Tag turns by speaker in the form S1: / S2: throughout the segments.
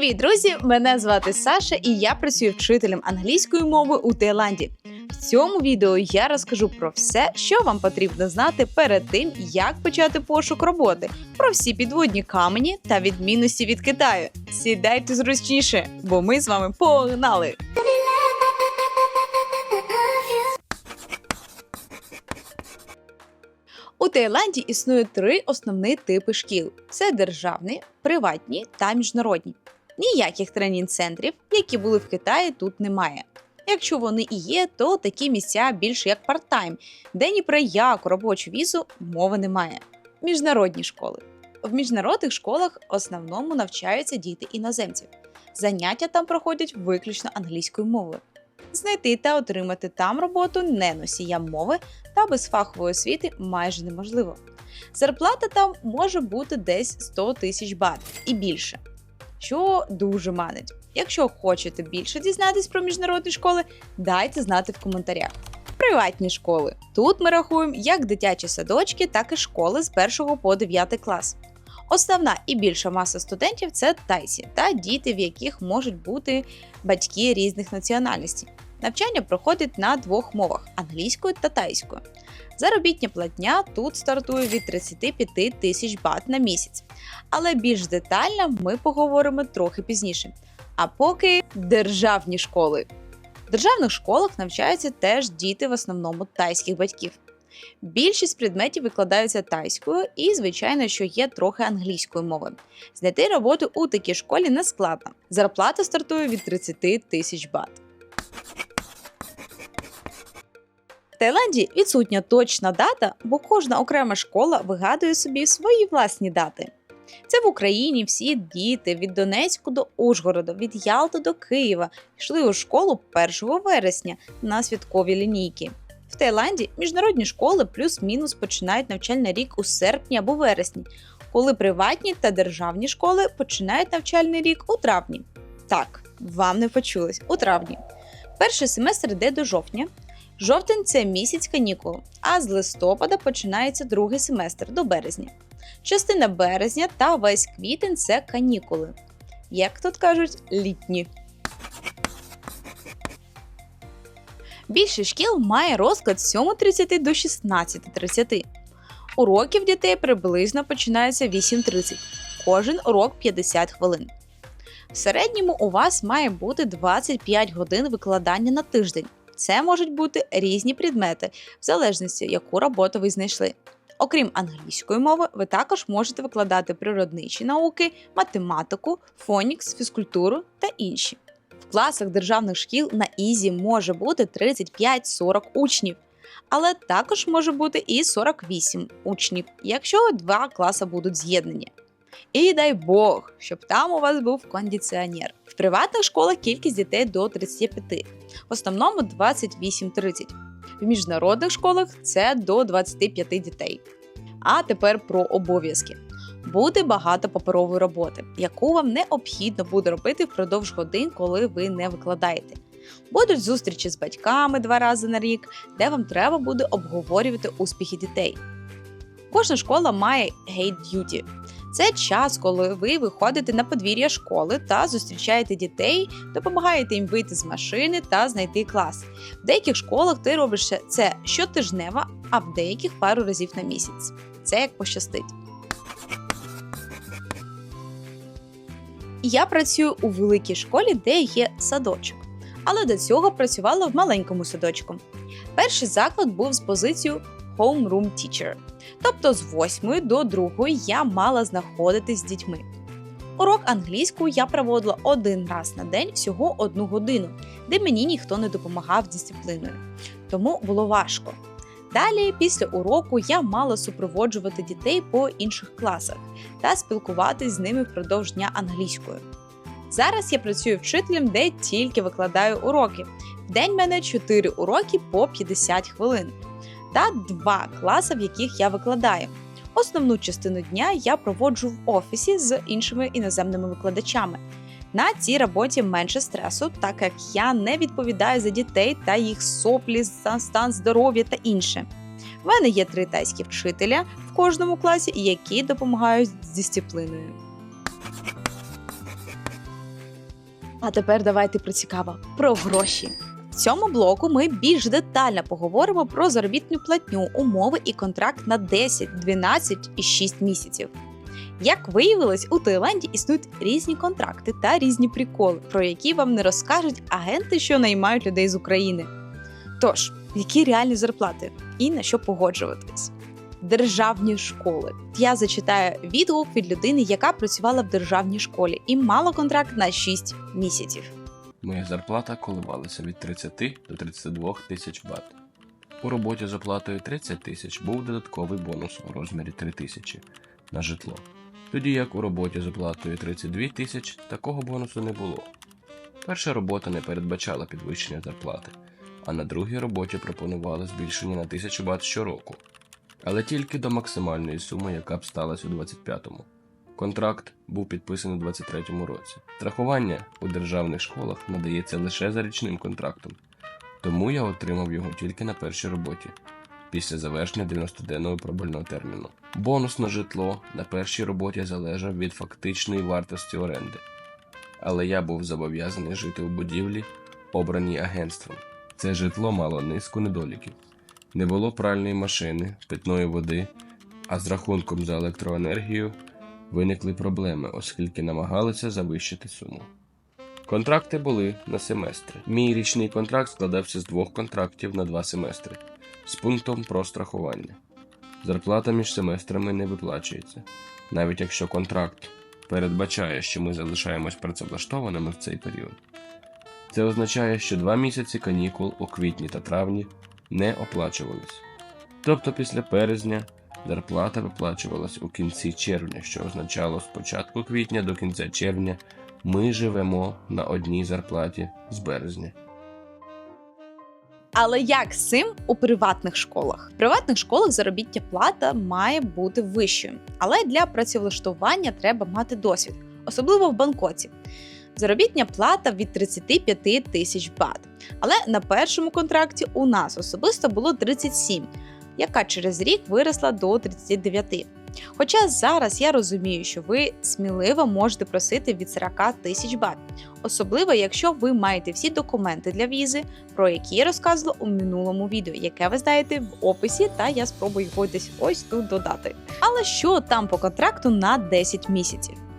S1: Привіт, друзі! Мене звати Саша і я працюю вчителем англійської мови у Таїланді. В цьому відео я розкажу про все, що вам потрібно знати перед тим, як почати пошук роботи, про всі підводні камені та відмінності від Китаю. Сідайте зручніше, бо ми з вами погнали! У Таїланді існує три основні типи шкіл: це державні, приватні та міжнародні. Ніяких тренінг-центрів, які були в Китаї, тут немає. Якщо вони і є, то такі місця більше як парт-тайм, де ні про яку робочу візу мови немає. Міжнародні школи. В міжнародних школах в основному навчаються діти іноземців. Заняття там проходять виключно англійською мовою. Знайти та отримати там роботу не носіям мови та без фахової освіти майже неможливо. Зарплата там може бути десь 100 тисяч бат і більше, що дуже манить. Якщо хочете більше дізнатись про міжнародні школи, дайте знати в коментарях. Приватні школи. Тут ми рахуємо як дитячі садочки, так і школи з 1 по 9 клас. Основна і більша маса студентів це тайсі та діти, в яких можуть бути батьки різних національностей. Навчання проходить на двох мовах англійською та тайською. Заробітня платня тут стартує від 35 тисяч бат на місяць. Але більш детально ми поговоримо трохи пізніше. А поки державні школи. В державних школах навчаються теж діти в основному тайських батьків. Більшість предметів викладаються тайською і, звичайно, що є трохи англійської мови. Знайти роботу у такій школі не складно. Зарплата стартує від 30 тисяч бат. Таїланді відсутня точна дата, бо кожна окрема школа вигадує собі свої власні дати. Це в Україні всі діти від Донецьку до Ужгорода, від Ялти до Києва йшли у школу 1 вересня на святкові лінійки. В Таїланді міжнародні школи плюс-мінус починають навчальний рік у серпні або вересні, коли приватні та державні школи починають навчальний рік у травні. Так, вам не почулось, у травні. Перший семестр йде до жовтня. Жовтень це місяць канікул, а з листопада починається другий семестр до березня. Частина березня та весь квітень це канікули. Як тут кажуть, літні. Більшість шкіл має розклад з 7.30 до 16.30. Уроків дітей приблизно починаються 8.30. Кожен урок 50 хвилин. В середньому у вас має бути 25 годин викладання на тиждень. Це можуть бути різні предмети, в залежності, яку роботу ви знайшли. Окрім англійської мови, ви також можете викладати природничі науки, математику, фонікс, фізкультуру та інші. В класах державних шкіл на Ізі може бути 35-40 учнів, але також може бути і 48 учнів, якщо два класи будуть з'єднані. І дай Бог, щоб там у вас був кондиціонер. Приватних школах кількість дітей до 35, в основному 28-30. В міжнародних школах це до 25 дітей. А тепер про обов'язки. Буде багато паперової роботи, яку вам необхідно буде робити впродовж годин, коли ви не викладаєте. Будуть зустрічі з батьками два рази на рік, де вам треба буде обговорювати успіхи дітей. Кожна школа має Duty. Це час, коли ви виходите на подвір'я школи та зустрічаєте дітей, допомагаєте їм вийти з машини та знайти клас. В деяких школах ти робиш це щотижнево, а в деяких пару разів на місяць. Це як пощастить. Я працюю у великій школі, де є садочок, але до цього працювала в маленькому садочку. Перший заклад був з позицією Homeroom Teacher, тобто з 8 до 2 я мала знаходитись з дітьми. Урок англійської я проводила один раз на день всього одну годину, де мені ніхто не допомагав з дисципліною, тому було важко. Далі, після уроку, я мала супроводжувати дітей по інших класах та спілкуватись з ними впродовж дня англійською. Зараз я працюю вчителем, де тільки викладаю уроки. В день мене 4 уроки по 50 хвилин та 2 класи, в яких я викладаю. Основну частину дня я проводжу в офісі з іншими іноземними викладачами. На цій роботі менше стресу, так як я не відповідаю за дітей та їх соплі, стан здоров'я та інше. В мене є три тайські вчителя в кожному класі, які допомагають з дисципліною. А тепер давайте про цікаво про гроші. Цьому блоку ми більш детально поговоримо про заробітну платню, умови і контракт на 10, 12 і 6 місяців. Як виявилось, у Таїланді існують різні контракти та різні приколи, про які вам не розкажуть агенти, що наймають людей з України. Тож, які реальні зарплати і на що погоджуватись? Державні школи. Я зачитаю відгук від людини, яка працювала в державній школі і мала контракт на 6 місяців.
S2: Моя зарплата коливалася від 30 до 32 тисяч бат. У роботі з оплатою 30 тисяч був додатковий бонус у розмірі 3 тисячі на житло. Тоді як у роботі з оплатою 32 тисяч такого бонусу не було. Перша робота не передбачала підвищення зарплати, а на другій роботі пропонували збільшення на 1000 бат щороку, але тільки до максимальної суми, яка б сталася у 25-му. Контракт був підписаний у 23-му році. Страхування у державних школах надається лише за річним контрактом, тому я отримав його тільки на першій роботі після завершення 90-денного пробольного терміну. Бонус на житло на першій роботі залежав від фактичної вартості оренди, але я був зобов'язаний жити у будівлі, обраній агентством. Це житло мало низку недоліків. Не було пральної машини, питної води, а з рахунком за електроенергію виникли проблеми, оскільки намагалися завищити суму. Контракти були на семестри. Мій річний контракт складався з двох контрактів на два семестри з пунктом про страхування. Зарплата між семестрами не виплачується, навіть якщо контракт передбачає, що ми залишаємось працевлаштованими в цей період. Це означає, що два місяці канікул у квітні та травні не оплачувались. Тобто після березня зарплата виплачувалась у кінці червня, що означало з початку квітня до кінця червня ми живемо на одній зарплаті з березня.
S1: Але як з цим у приватних школах? В приватних школах заробітня плата має бути вищою, але для працевлаштування треба мати досвід, особливо в Бангкоці. Заробітня плата від 35 тисяч бат. Але на першому контракті у нас особисто було 37, яка через рік виросла до 39. Хоча зараз я розумію, що ви сміливо можете просити від 40 тисяч бат, особливо якщо ви маєте всі документи для візи, про які я розказувала у минулому відео, яке ви знаєте в описі, та я спробую його десь ось тут додати. Але що там по контракту на 10 місяців?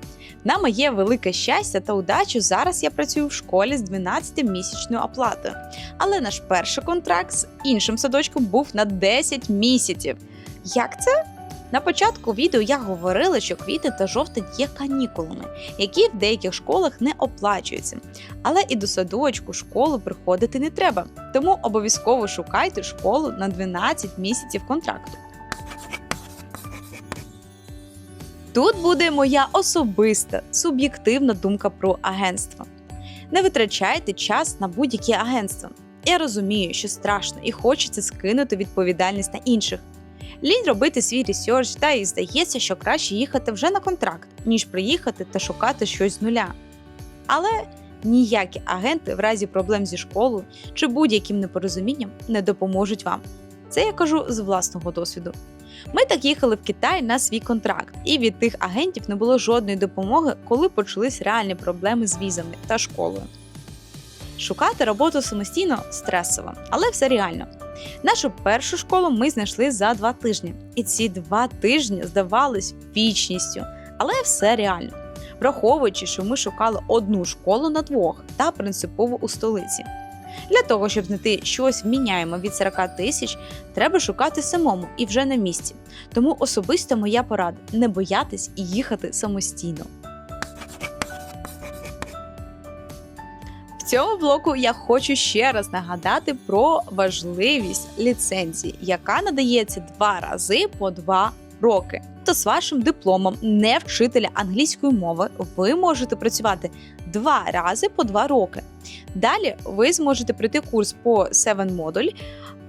S1: На моє велике щастя та удачу зараз я працюю в школі з 12-місячною оплатою. Але наш перший контракт з іншим садочком був на 10 місяців. Як це? На початку відео я говорила, що квітень та жовтень є канікулами, які в деяких школах не оплачуються. Але і до садочку школу приходити не треба, тому обов'язково шукайте школу на 12 місяців контракту. Тут буде моя особиста суб'єктивна думка про агентство. Не витрачайте час на будь-які агентства. Я розумію, що страшно і хочеться скинути відповідальність на інших. Лінь робити свій ресерч, та і здається, що краще їхати вже на контракт, ніж приїхати та шукати щось з нуля. Але ніякі агенти в разі проблем зі школою чи будь-яким непорозумінням не допоможуть вам. Це я кажу з власного досвіду. Ми так їхали в Китай на свій контракт, і від тих агентів не було жодної допомоги, коли почались реальні проблеми з візами та школою. Шукати роботу самостійно стресово, але все реально. Нашу першу школу ми знайшли за два тижні, і ці два тижні здавались вічністю, але все реально. Враховуючи, що ми шукали одну школу на двох та принципово у столиці. Для того, щоб знайти щось вміняємо від 40 тисяч, треба шукати самому і вже на місці. Тому особисто моя порада не боятись і їхати самостійно. В цьому блоку я хочу ще раз нагадати про важливість ліцензії, яка надається два рази по два роки. То з вашим дипломом не вчителя англійської мови ви можете працювати два рази по два роки. Далі ви зможете пройти курс по 7 модуль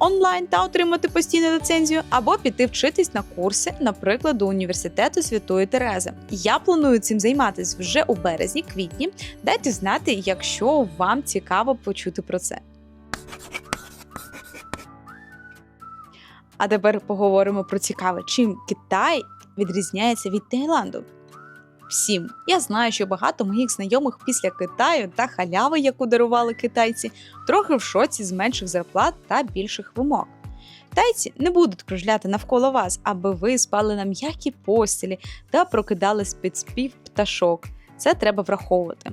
S1: онлайн та отримати постійну ліцензію, або піти вчитись на курси, наприклад, до університету Святої Терези. Я планую цим займатися вже у березні-квітні. Дайте знати, якщо вам цікаво почути про це. А тепер поговоримо про цікаве, чим Китай відрізняється від Таїланду. Всім. Я знаю, що багато моїх знайомих після Китаю та халяви, яку дарували китайці, трохи в шоці з менших зарплат та більших вимог. Китайці не будуть кружляти навколо вас, аби ви спали на м'якій постілі та прокидались під спів пташок. Це треба враховувати.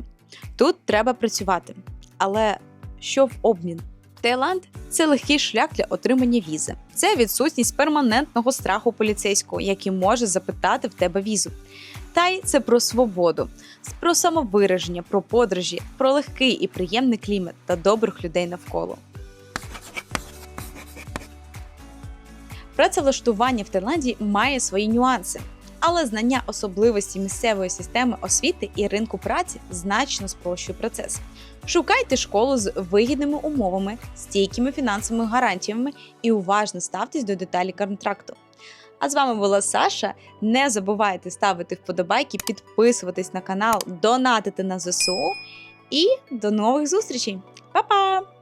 S1: Тут треба працювати. Але що в обмін? Таїланд це легкий шлях для отримання візи. Це відсутність перманентного страху поліцейського, який може запитати в тебе візу. Тай це про свободу, про самовираження, про подорожі, про легкий і приємний клімат та добрих людей навколо. Працевлаштування в Таїланді має свої нюанси, але знання особливості місцевої системи освіти і ринку праці значно спрощує процес. Шукайте школу з вигідними умовами, стійкими фінансовими гарантіями і уважно ставтесь до деталі контракту. А з вами була Саша. Не забувайте ставити вподобайки, підписуватись на канал, донатити на ЗСУ. І до нових зустрічей! Па-па!